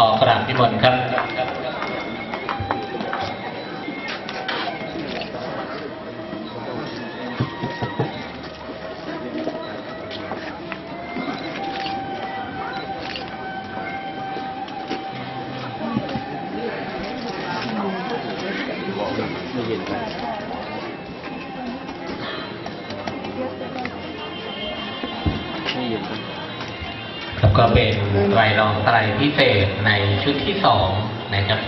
ขอกราบนิมนต์ครับ ไม่เย็น แล้วก็เป็นไตรรองไตรพิเศษในชุดที่สองนะครับ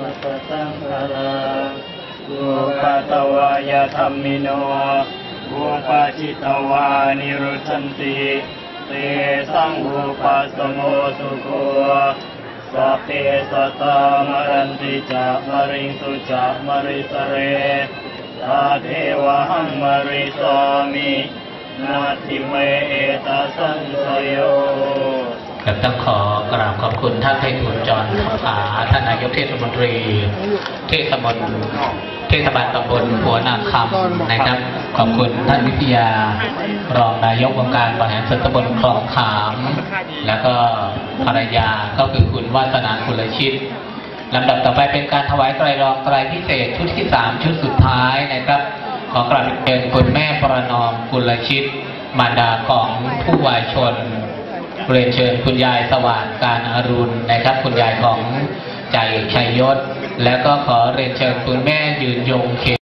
วัตตังคาราบุปตวายธรรมิโนบุปจิตวานิรุชันติ เตสังบุปัสสโมสุโคสัพ เตสตามรันติจามริงสุจามริสเรตาเทวหังมริสามินาทิเมเอตสันสโย ต้องขอกราบขอบคุณท่านไพฑูรย์จรคำผาท่านนายกเทศมนตรี เทศมนเทศบาลตำบลหัวนาคำนะครับ ขอบคุณท่านวิทยา รองนายกองค์การบริหารส่วนตำบลคลองขาม แล้วก็ภรรยาก็คือคุณวาสนาคุณชิตลำดับต่อไปเป็นการถวายไตรรองไตรพิเศษชุดที่สามชุดสุดท้ายนะครับ ขอกราบเรียนคุณแม่ประนอมกุลชิตมารดาของผู้วายชน เรียนเชิญคุณยายสว่างการอรุณนะครับ คุณยายของใจชัยยศ แล้วก็ขอเรียนเชิญคุณแม่ยืนยงเข